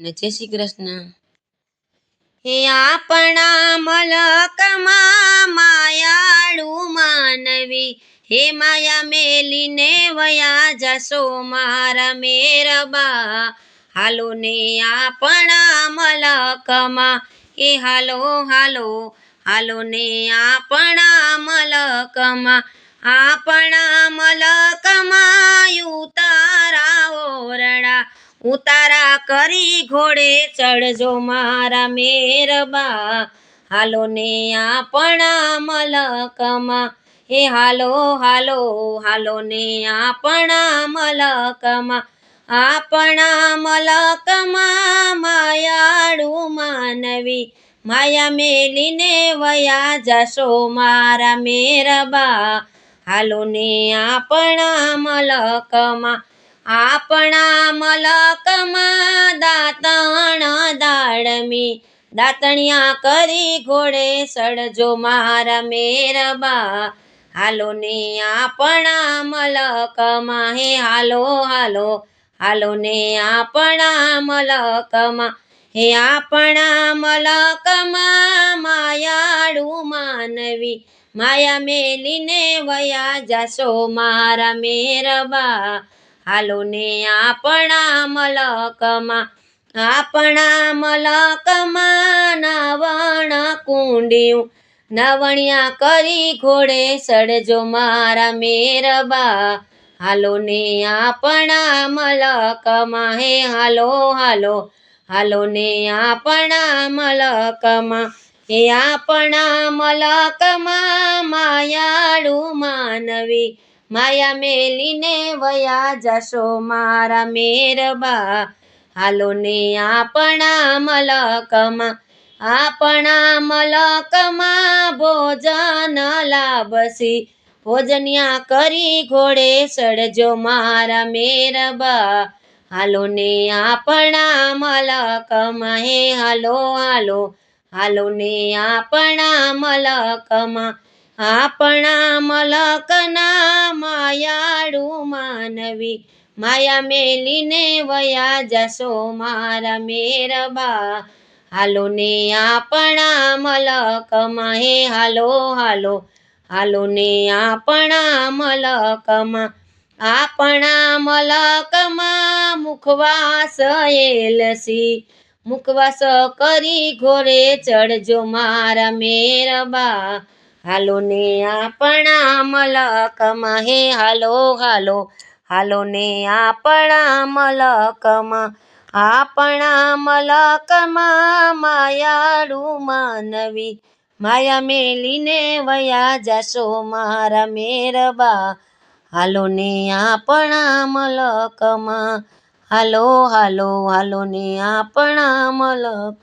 ને જય શ્રી કૃષ્ણ. હે આપણા મલકમાં માયાળુ માનવી, હે માયા મેલીને વયા જશો મારા મેરબા. હાલો ને આપણા મલકમાં, એ હાલો હાલો હાલો ને આપણા મલકમાં આપણા મલકમાં ઉતારા કરી ઘોડે ચડજો મારા મેરબા. હાલો ને આપણા મલકમાં. હે હાલો હાલો હાલો ને આપણા મલકમાં. આપણા મલકમાં માયાળુ માનવી. માયા મેલીને વયા જશો મારા મેરબા. હાલો ને આપણા મલકમાં. આપણા મલકમાં દાતણ દાડમી, દાતણિયા કરી ઘોડે સડજો મારા મેરબા. હાલો ને આપણા મલકમાં, હે હાલો હાલો હાલો ને આપણા મલકમાં, હે આપણા મલકમાં માયાળુ માનવી, માયા મેલીને વયા જાશો મારા મેરબા. હાલો ને આપણા મલકમાં આપણા મલકમાં નવણ કુંડિયું. નવણિયા કરી ઘોડે સડજો મારા મેરબા. હાલો ને આપણા મલકમાં, હે હાલો હાલો. હાલો ને આપણા મલકમાં, હે આપણા મલકમાં માયાળુ માનવી. માયા મેલીને વયા જશો મારા મેરબા. હાલો ને આપણા મલકમાં આપણા મલકમાં ભોજન લાભસી. ભોજન્યા કરી ઘોડે સડજો મારા મેરબા. હાલો ને આપણા મલકમાં, હે હાલો હાલો. હાલો ને આપણા મલકમાં આપણા મલકના માયાળુ માનવી. માયા મેલીને વયા જશો મારા મેરબા. હાલો ને આપણા મલકમાં, હે હાલો હાલો. હાલો ને આપણા મલકમાં. આપણા મલકમાં મુખવાસ એલસી. મુખવાસ કરી ઘોરે ચડજો મારા મેરબા. હાલો ને આપણા મલક હે હાલો હાલો. હાલો ને આપણા મલકમાં આપણા મલકમાં માયાળું માનવી. માયા મેલીને વયા જશો મારા મેરબા હાલો ને આપણા મલકમાં હાલો હાલો હાલો ને આપણા મલક